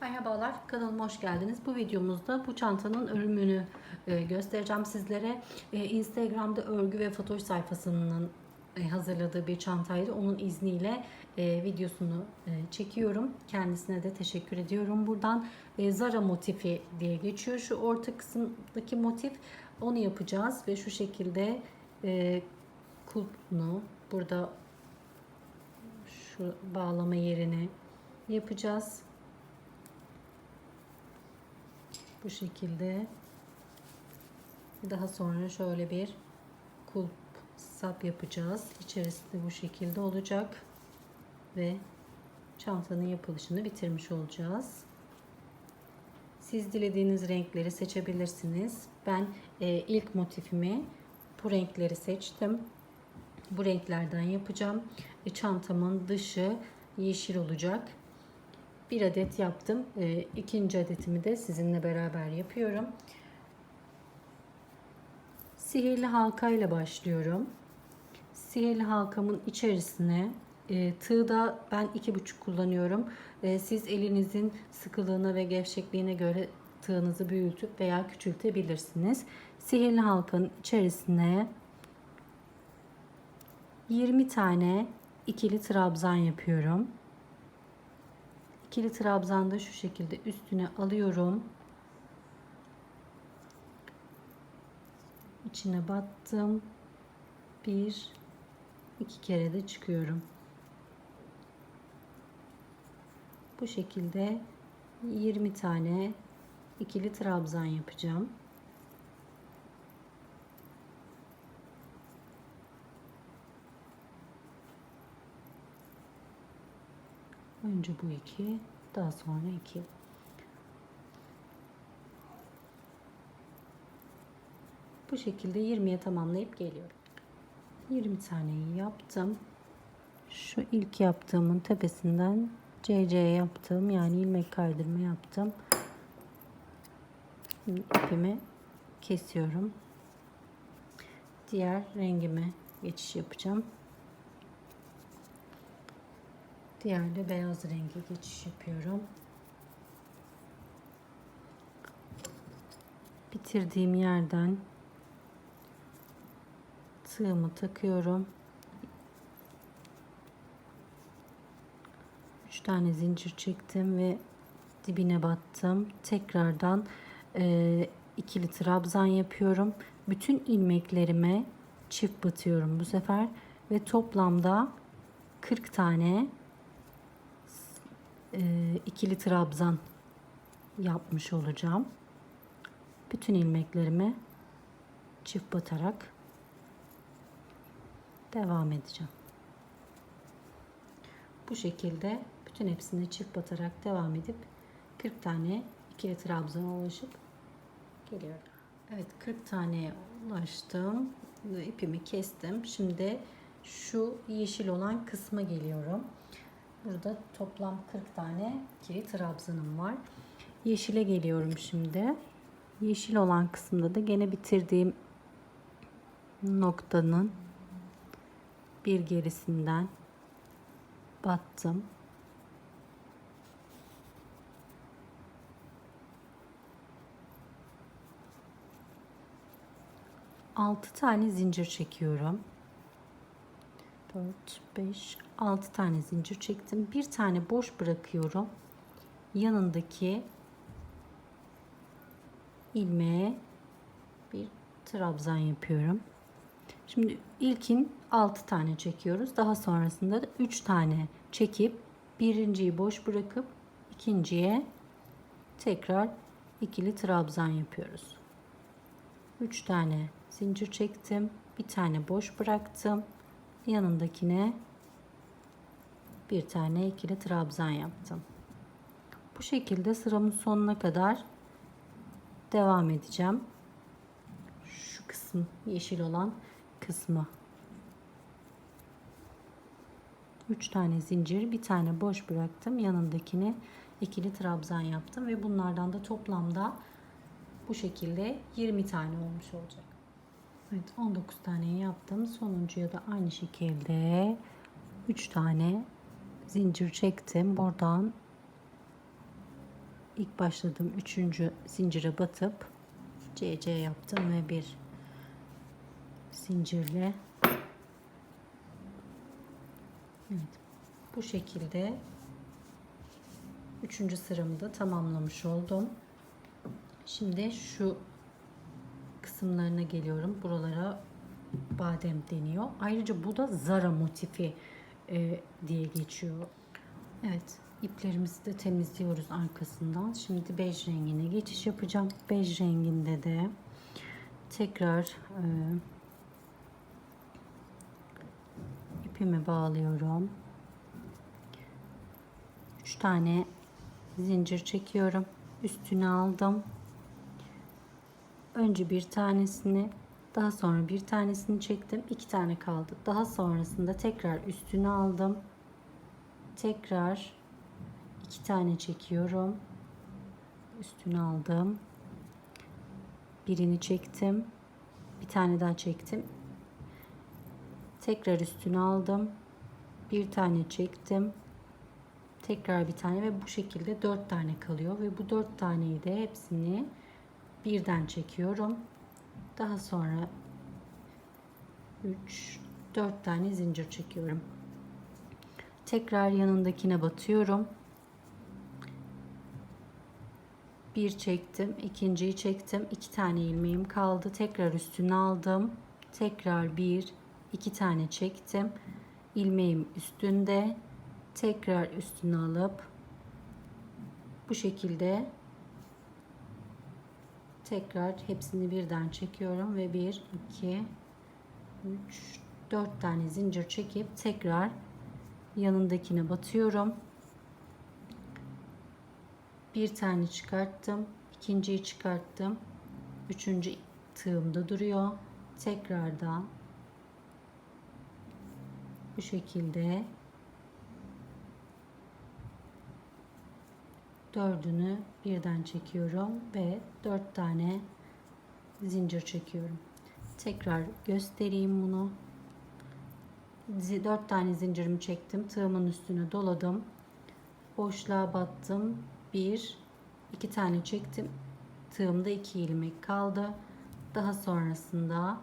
Merhabalar, kanalıma hoş geldiniz. Bu videomuzda bu çantanın örümünü e, göstereceğim sizlere. E, Instagram'da örgü ve fotoğraf sayfasının e, hazırladığı bir çantaydı. Onun izniyle videosunu çekiyorum. Kendisine de teşekkür ediyorum. Buradan Zara motifi diye geçiyor. Şu orta kısımdaki motif onu yapacağız ve şu şekilde kulpunu burada şu bağlama yerini yapacağız. Bu şekilde. Daha sonra şöyle bir kulp sap yapacağız. İçerisi bu şekilde olacak. Ve çantanın yapılışını bitirmiş olacağız. Siz dilediğiniz renkleri seçebilirsiniz. Ben e, ilk motifimi bu renkleri seçtim. Bu renklerden yapacağım. E, çantamın dışı yeşil olacak. Bir adet yaptım. E, ikinci adetimi de sizinle beraber yapıyorum. Sihirli halka ile başlıyorum. Sihirli halkamın içerisine e, tığda ben iki buçuk kullanıyorum. E, siz elinizin sıkılığına ve gevşekliğine göre tığınızı büyütüp veya küçültebilirsiniz. Sihirli halkanın içerisine 20 tane ikili trabzan yapıyorum. İkili trabzanda şu şekilde üstüne alıyorum. İçine battım. Bir, iki kere de çıkıyorum. Bu şekilde 20 tane ikili trabzan yapacağım. Önce bu iki, daha sonra iki. Bu şekilde 20'ye tamamlayıp geliyorum. 20 taneyi yaptım. Şu ilk yaptığımın tepesinden CC yaptım. Yani ilmek kaydırma yaptım. Şimdi ipimi kesiyorum. Diğer rengime geçiş yapacağım. Diğer de beyaz renge geçiş yapıyorum. Bitirdiğim yerden tığımı takıyorum. 3 tane zincir çektim ve dibine battım. Tekrardan e, ikili trabzan yapıyorum. Bütün ilmeklerime çift batıyorum bu sefer ve toplamda 40 tane e, ikili trabzan yapmış olacağım. Bütün ilmeklerime çift batarak devam edeceğim. Bu şekilde bütün hepsine çift batarak devam edip 40 tane ikili trabzana ulaşıp geliyorum. Evet 40 taneye ulaştım. İpimi kestim. Şimdi şu yeşil olan kısma geliyorum. Burada toplam 40 tane ikili trabzanım var. Yeşile geliyorum şimdi. Yeşil olan kısımda da gene bitirdiğim noktanın bir gerisinden battım. Altı tane zincir çekiyorum. 4, 5, 6 tane zincir çektim. Bir tane boş bırakıyorum. Yanındaki ilmeğe bir trabzan yapıyorum. Şimdi ilkin 6 tane çekiyoruz. Daha sonrasında da 3 tane çekip birinciyi boş bırakıp ikinciye tekrar ikili trabzan yapıyoruz. 3 tane zincir çektim. Bir tane boş bıraktım yanındakine bir tane ikili trabzan yaptım. Bu şekilde sıramın sonuna kadar devam edeceğim. Şu kısım yeşil olan kısmı. 3 tane zincir, bir tane boş bıraktım. Yanındakine ikili trabzan yaptım ve bunlardan da toplamda bu şekilde 20 tane olmuş olacak. Evet 19 tane yaptım. Sonuncuya da aynı şekilde 3 tane zincir çektim. Buradan ilk başladığım üçüncü zincire batıp CC yaptım ve bir zincirle Evet. Bu şekilde üçüncü sıramı da tamamlamış oldum. Şimdi şu kısımlarına geliyorum. Buralara badem deniyor. Ayrıca bu da Zara motifi e, diye geçiyor. Evet. iplerimizi de temizliyoruz arkasından. Şimdi bej rengine geçiş yapacağım. Bej renginde de tekrar e, ipimi bağlıyorum. 3 tane zincir çekiyorum. Üstüne aldım. Önce bir tanesini, daha sonra bir tanesini çektim. iki tane kaldı. Daha sonrasında tekrar üstüne aldım. Tekrar iki tane çekiyorum. Üstüne aldım. Birini çektim. Bir tane daha çektim. Tekrar üstüne aldım. Bir tane çektim. Tekrar bir tane ve bu şekilde dört tane kalıyor ve bu dört taneyi de hepsini birden çekiyorum. Daha sonra 3 4 tane zincir çekiyorum. Tekrar yanındakine batıyorum. Bir çektim, ikinciyi çektim. iki tane ilmeğim kaldı. Tekrar üstüne aldım. Tekrar bir, iki tane çektim. ilmeğim üstünde. Tekrar üstüne alıp bu şekilde tekrar hepsini birden çekiyorum ve 1 2 3 4 tane zincir çekip tekrar yanındakine batıyorum. Bir tane çıkarttım, ikinciyi çıkarttım. Üçüncü tığımda duruyor. Tekrardan bu şekilde dördünü birden çekiyorum ve dört tane zincir çekiyorum. Tekrar göstereyim bunu. Dört tane zincirimi çektim. Tığımın üstüne doladım. Boşluğa battım. Bir, iki tane çektim. Tığımda iki ilmek kaldı. Daha sonrasında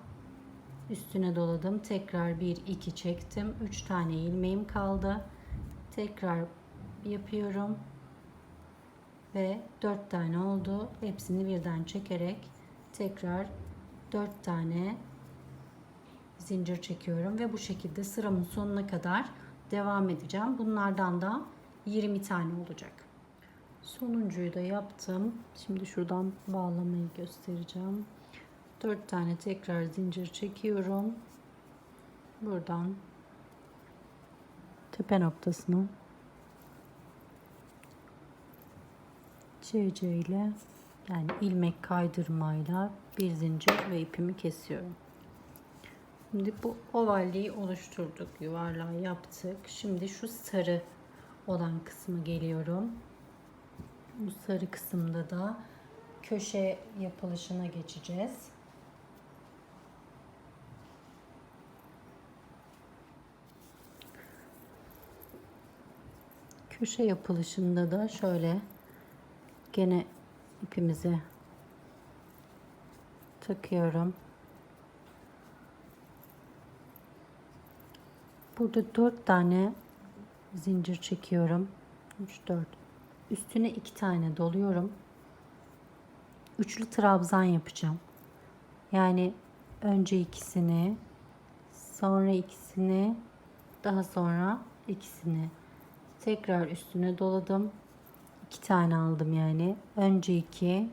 üstüne doladım. Tekrar bir, iki çektim. Üç tane ilmeğim kaldı. Tekrar yapıyorum ve 4 tane oldu. Hepsini birden çekerek tekrar 4 tane zincir çekiyorum ve bu şekilde sıramın sonuna kadar devam edeceğim. Bunlardan da 20 tane olacak. Sonuncuyu da yaptım. Şimdi şuradan bağlamayı göstereceğim. 4 tane tekrar zincir çekiyorum. Buradan tepe noktasına CC ile yani ilmek kaydırmayla bir zincir ve ipimi kesiyorum. Şimdi bu ovalliği oluşturduk. Yuvarlağı yaptık. Şimdi şu sarı olan kısmı geliyorum. Bu sarı kısımda da köşe yapılışına geçeceğiz. Köşe yapılışında da şöyle Gene ipimizi takıyorum. Burada 4 tane zincir çekiyorum. 3 4. Üstüne 2 tane doluyorum. Üçlü trabzan yapacağım. Yani önce ikisini, sonra ikisini, daha sonra ikisini tekrar üstüne doladım iki tane aldım yani. Önce iki,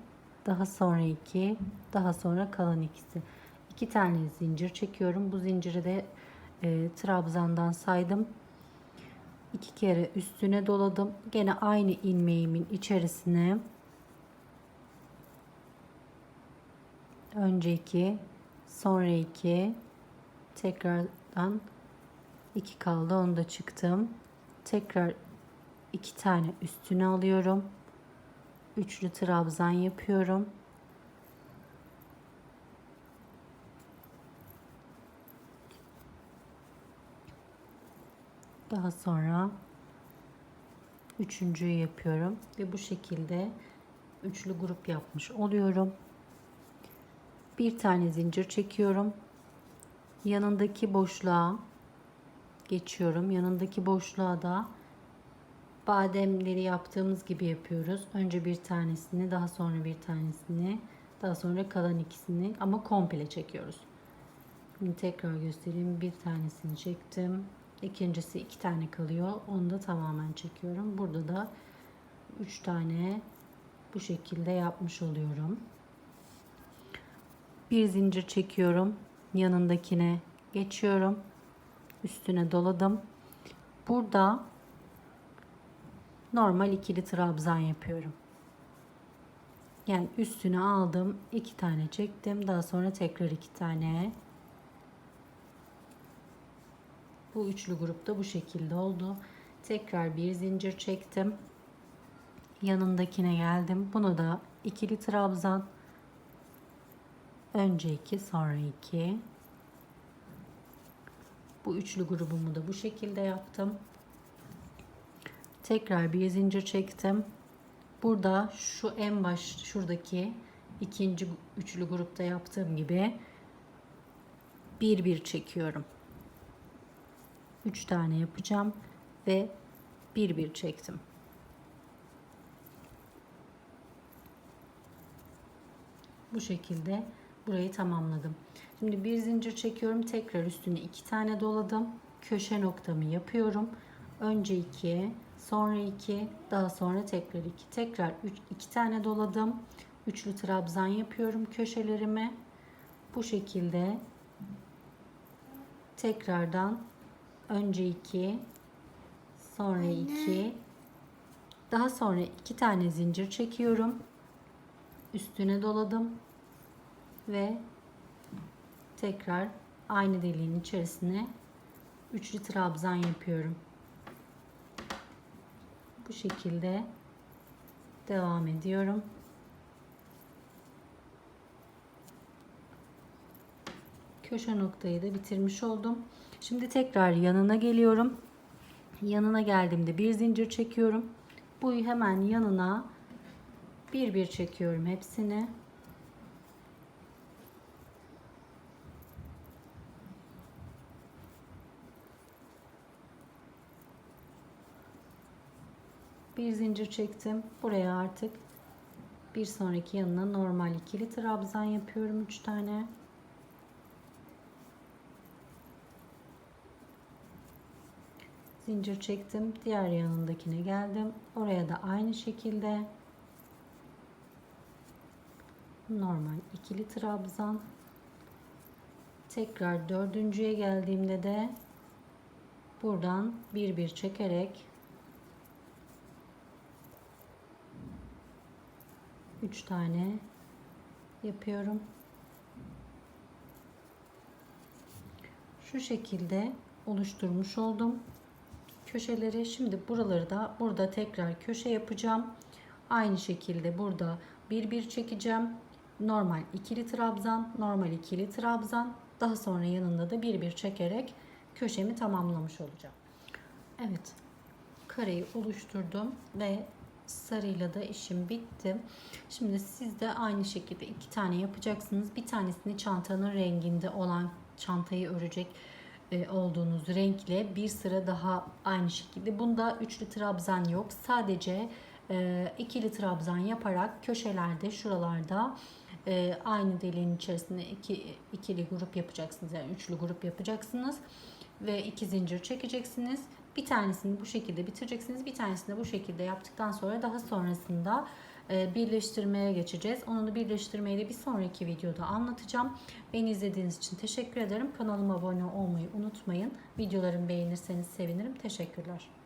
daha sonra iki, daha sonra kalan ikisi. İki tane zincir çekiyorum. Bu zinciri de e, trabzandan saydım. İki kere üstüne doladım. Gene aynı ilmeğimin içerisine önce iki, sonra iki, tekrardan iki kaldı. Onu da çıktım. Tekrar iki tane üstüne alıyorum. Üçlü trabzan yapıyorum. Daha sonra üçüncüyü yapıyorum ve bu şekilde üçlü grup yapmış oluyorum. Bir tane zincir çekiyorum. Yanındaki boşluğa geçiyorum. Yanındaki boşluğa da bademleri yaptığımız gibi yapıyoruz. Önce bir tanesini, daha sonra bir tanesini, daha sonra kalan ikisini ama komple çekiyoruz. Şimdi tekrar göstereyim. Bir tanesini çektim. İkincisi iki tane kalıyor. Onu da tamamen çekiyorum. Burada da üç tane bu şekilde yapmış oluyorum. Bir zincir çekiyorum. Yanındakine geçiyorum. Üstüne doladım. Burada normal ikili trabzan yapıyorum. Yani üstüne aldım. iki tane çektim. Daha sonra tekrar iki tane. Bu üçlü grupta bu şekilde oldu. Tekrar bir zincir çektim. Yanındakine geldim. Bunu da ikili trabzan. Önce iki, sonra iki. Bu üçlü grubumu da bu şekilde yaptım. Tekrar bir zincir çektim. Burada şu en baş şuradaki ikinci üçlü grupta yaptığım gibi bir bir çekiyorum. 3 tane yapacağım ve bir bir çektim. Bu şekilde burayı tamamladım. Şimdi bir zincir çekiyorum. Tekrar üstüne iki tane doladım. Köşe noktamı yapıyorum. Önce 2, sonra 2, daha sonra tekrar 2. Tekrar 3 2 tane doladım. Üçlü trabzan yapıyorum köşelerime. Bu şekilde tekrardan önce 2, sonra 2, daha sonra 2 tane zincir çekiyorum. Üstüne doladım ve tekrar aynı deliğin içerisine üçlü trabzan yapıyorum. Bu şekilde devam ediyorum. Köşe noktayı da bitirmiş oldum. Şimdi tekrar yanına geliyorum. Yanına geldiğimde bir zincir çekiyorum. Bu hemen yanına bir bir çekiyorum hepsini. Bir zincir çektim. Buraya artık bir sonraki yanına normal ikili trabzan yapıyorum 3 tane. Zincir çektim. Diğer yanındakine geldim. Oraya da aynı şekilde normal ikili trabzan. Tekrar dördüncüye geldiğimde de buradan bir bir çekerek 3 tane yapıyorum. Şu şekilde oluşturmuş oldum. Köşeleri şimdi buraları da burada tekrar köşe yapacağım. Aynı şekilde burada bir bir çekeceğim. Normal ikili trabzan, normal ikili trabzan. Daha sonra yanında da bir bir çekerek köşemi tamamlamış olacağım. Evet. Kareyi oluşturdum ve sarıyla da işim bitti. Şimdi siz de aynı şekilde iki tane yapacaksınız. Bir tanesini çantanın renginde olan çantayı örecek e, olduğunuz renkle bir sıra daha aynı şekilde. Bunda üçlü trabzan yok. Sadece e, ikili trabzan yaparak köşelerde şuralarda e, aynı deliğin içerisinde iki, ikili grup yapacaksınız. Yani üçlü grup yapacaksınız ve iki zincir çekeceksiniz. Bir tanesini bu şekilde bitireceksiniz. Bir tanesini de bu şekilde yaptıktan sonra daha sonrasında e, birleştirmeye geçeceğiz. Onu da birleştirmeyi de bir sonraki videoda anlatacağım. Beni izlediğiniz için teşekkür ederim. Kanalıma abone olmayı unutmayın. Videolarımı beğenirseniz sevinirim. Teşekkürler.